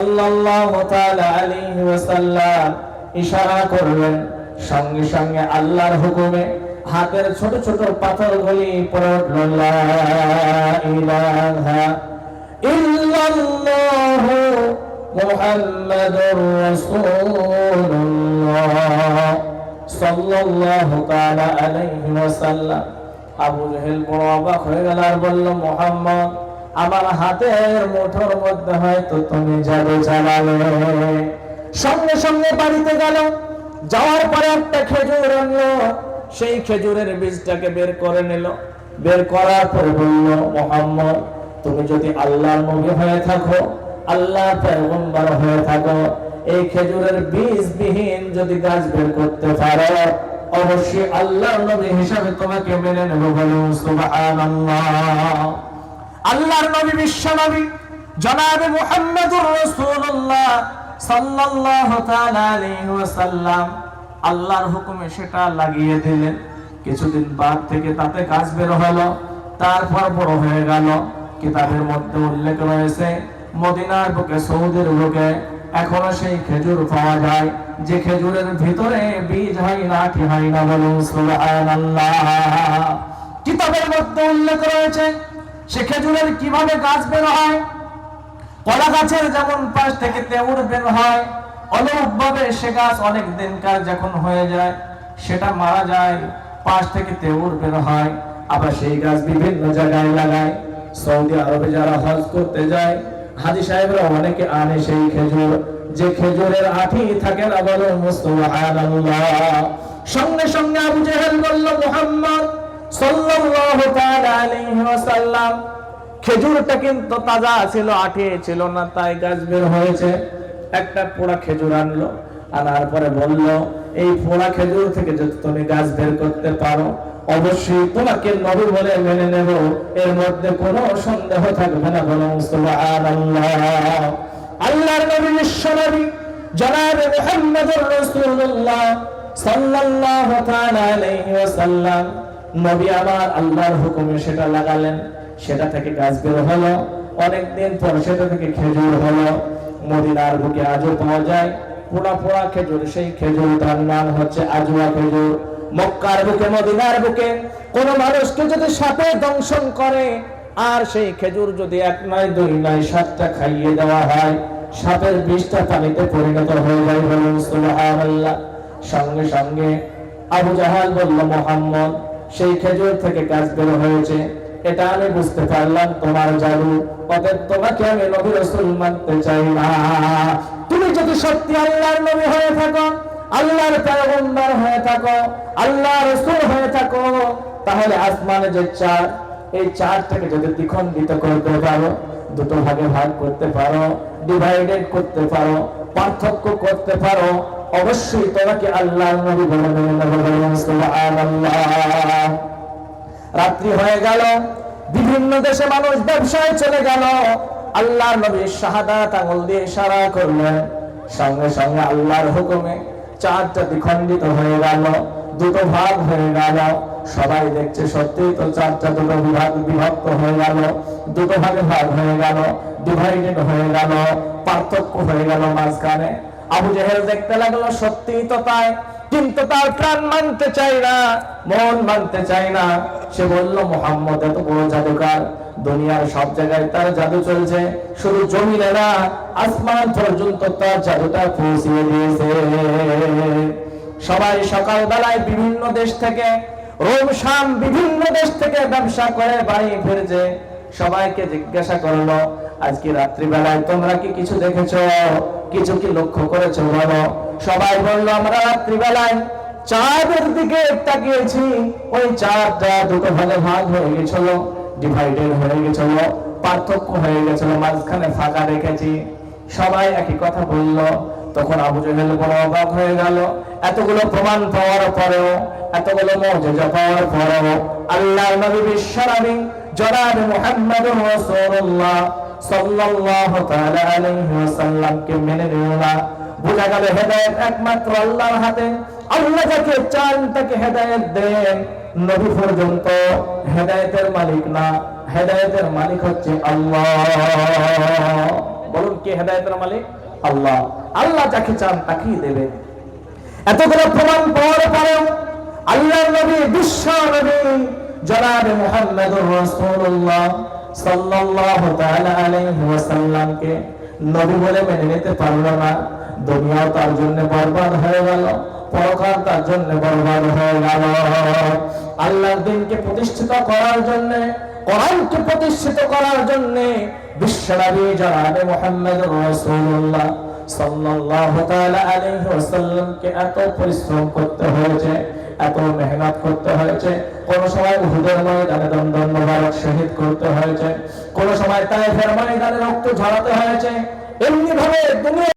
সাল্লাল্লাহু ইশারা সঙ্গে সঙ্গে আল্লাহর হুকুমে হাতের ছোট ছোট বড় অবাক হয়ে গেল আর বলল, মোহাম্মদ আমার হাতের মুঠোর মধ্যে হয়তো তুমি জাদু চালালে। সঙ্গে সঙ্গে বাড়িতে গেল। যাওয়ার পরে একটা খেজুর আনলো। সেই খেজুরের বীজটাকে বের করে নিল। বের করার পরে বলল, মোহাম্মদ, তুমি যদি আল্লাহর নবী হয়ে থাকো আল্লাহ পয়গম্বর হয়ে থাকো, এই খেজুরের বীজ বিহীন যদি গাছ বের করতে পারো, অবশ্যই আল্লাহর নবী হিসাবে তোমাকে মেনে নেব বলুন, সুবহানাল্লাহ। আল্লাহর নবী বিশ্ব নবী, জনাবে মুহাম্মদুর রাসূলুল্লাহ সাল্লাল্লাহু তাআলা আলাইহি ওয়াসাল্লাম আল্লাহর হুকুমে সেটা লাগিয়ে দিলেন। কিছুদিন বাদ থেকে তাতে গাছ বের হলো, তারপর বড় হয়ে গেল। কিতাবের মধ্যে উল্লেখ রয়েছে, মদিনার বুকে, সৌদের বুকে এখনও সেই খেজুর পাওয়া যায়, যে খেজুরের ভিতরে বীজ হয় না আঠি হয় না বলুন সুবহানাল্লাহ। কিতাবের মধ্যে উল্লেখ রয়েছে সে খেজুরের কীভাবে গাছ বের হয়? কলা গাছের যেমন পাশ থেকে তেউর বের হয় অনুরূপ ভাবে সে গাছ অনেক দিনকার যখন হয়ে যায়, সেটা মারা যায়, পাশ থেকে তেউর বের হয়, আবার সেই গাছ বিভিন্ন জায়গায় লাগায়। সৌদি আরবে যারা হজ করতে যায়, হাজি সাহেবরা অনেকে আনে সেই খেজুর। যে খেজুরের আঠি থাকে না বলো মুস্তফানাল্লাহ সঙ্গে সঙ্গে আবু জেহেল বলল, মুহাম্মদ সাল্লাল্লাহু তাআলা আলাইহি খেজুরটা কিন্তু তাজা ছিল আঠে ছিল না, তাই গাছ বের হয়েছে। একটা পোড়া খেজুর আনলো, আনার পরে বলল, এই পোড়া খেজুর থেকে যদি তুমি গাছ বের করতে পারো, অবশ্যই তোমাকে নবী বলে মেনে নেব। এর মধ্যে কোনো সন্দেহ থাকবে না বলো সুবহানাল্লাহ। আল্লাহর নবী, বিশ্ব নবী, জনাবে মুহাম্মদুর রাসূলুল্লাহ সাল্লাল্লাহু তাআলা আলাইহি নবী আমার আল্লাহর হুকুমে সেটা লাগালেন, সেটা থেকে গাছ বের হলো, অনেকদিন পর সেটা থেকে খেজুর হলো। মদিনার বুকে আজও পাওয়া যায়, পোড়া পোড়া খেজুর, সেই খেজুর তার নাম হচ্ছে আজুয়া খেজুর। মক্কার বুকে, মদিনার বুকে কোন মানুষকে যদি সাপে দংশন করে, আর সেই খেজুর যদি এক নয়, দুই নয়, সাতটা খাইয়ে দেওয়া হয়, সাপের বিষটা পানিতে পরিণত হয়ে যায় বলুন সঙ্গে সঙ্গে আবু জাহাল বলল, মোহাম্মদ সেই খেজুর থেকে গাছ বের হয়েছে। এটা আমি বুঝতে পারলাম, তোমার জাদু। অতএব তোমাকে আমি নবী রাসূল মানতে চাই না। তুমি যদি সত্যি আল্লাহর নবী হয়ে থাকো, আল্লাহর পয়গম্বর হয়ে থাকো, আল্লাহর রসুল হয়ে থাকো, তাহলে আসমানে যে চার এই চারটাকে যদি দ্বিখণ্ডিত করতে পারো, দুটো ভাগে ভাগ করতে পারো ডিভাইডেড করতে পারো, পার্থক্য করতে পারো অবশ্যই তোমাকে আল্লাহর নবী বলে নেব বলুন রাত্রি হয়ে গেল, বিভিন্ন দেশে মানুষ ব্যবসায় চলে গেল। আল্লাহর নবী শাহাদাত আঙুল দিয়ে ইশারা করলেন। সঙ্গে সঙ্গে আল্লাহর হুকুমে চারটা দ্বিখণ্ডিত হয়ে গেল, দুটো ভাগ হয়ে গেল। সবাই দেখছে সত্যি তো চারটা দুটো বিভাগ বিভক্ত হয়ে গেল, দুটো ভাগে ভাগ হয়ে গেল, ডিভাইডেড হয়ে গেল, পার্থক্য হয়ে গেল মাঝখানে। আবু জেহেল দেখতে লাগল সত্যি তো তাই, কিন্তু তার প্রাণ মানতে চাই না, মন মানতে চাই না। সে বলল, মোহাম্মদ, এত বড় জাদুকার। দুনিয়ার সব জায়গায় তার জাদু চলছে, শুধু জমিনে না, আসমান পর্যন্ত তার জাদুটা পৌঁছিয়ে দিয়েছে। সবাই সকাল বেলায় বিভিন্ন দেশ থেকে, রোম শাম বিভিন্ন দেশ থেকে ব্যবসা করে বাড়ি ফিরছে। সবাইকে জিজ্ঞাসা করল, আজকে রাত্রিবেলায় তোমরা কি কিছু দেখেছ? কিছু কি লক্ষ্য করেছ বলো? সবাই বলল, আমরা রাত্রিবেলায় চাঁদের দিকে তাকিয়েছি। ওই চাঁদটা দুটো ভাগে ভাগ হয়ে গেছিল ডিভাইডেড হয়ে গেছিল, পার্থক্য হয়ে গেছিল, মাঝখানে ফাঁকা রেখেছি। সবাই একই কথা বলল তখন আবু জেহেল বড় অবাক হয়ে গেল। এতগুলো প্রমাণ পাওয়ার পরেও, এতগুলো মর্যাদা পাওয়ার পরেও আল্লাহ নবী বিশ্ব নবী জনাব মুহাম্মদুর রাসূলুল্লাহ সাল্লাল্লাহু তাআলা আলাইহি ওয়াসাল্লামকে মেনে নিও না। বোঝা গেল হেদায়েত একমাত্র আল্লাহর হাতে। আল্লাহ যাকে চান তাকে হেদায়েত দেন। নবী পর্যন্ত হেদায়েতের মালিক না, হেদায়েতের মালিক হচ্ছে আল্লাহ। বলুন কে হেদায়েতের মালিক? আল্লাহ। আল্লাহ যাকে চান তাকেই দেবে। এতগুলো প্রমাণ পাওয়ার পরেও আল্লাহর নবী, বিশ্ব নবী রাসূলুল্লাহ সাল্লাল্লাহু তাআলা আলাইহি ওয়াসাল্লামকে নবী বলে মেনে নিতে না। দুনিয়াও তার জন্য বরবাদ হয়ে গেল পরকাল তার জন্য বরবাদ হয়ে গেল। আল্লাহর দিনকে প্রতিষ্ঠিত করার জন্য, কোরআনকে প্রতিষ্ঠিত করার জন্য বিশ্বনবী জনাবে মুহাম্মদুর রাসূলুল্লাহ এত পরিশ্রম করতে হয়েছে, এত মেহনত করতে হয়েছে। কোন সময় করতে হয়েছে। কোন সময় রক্ত হয়েছে। এমনি ভাবে দুনিয়া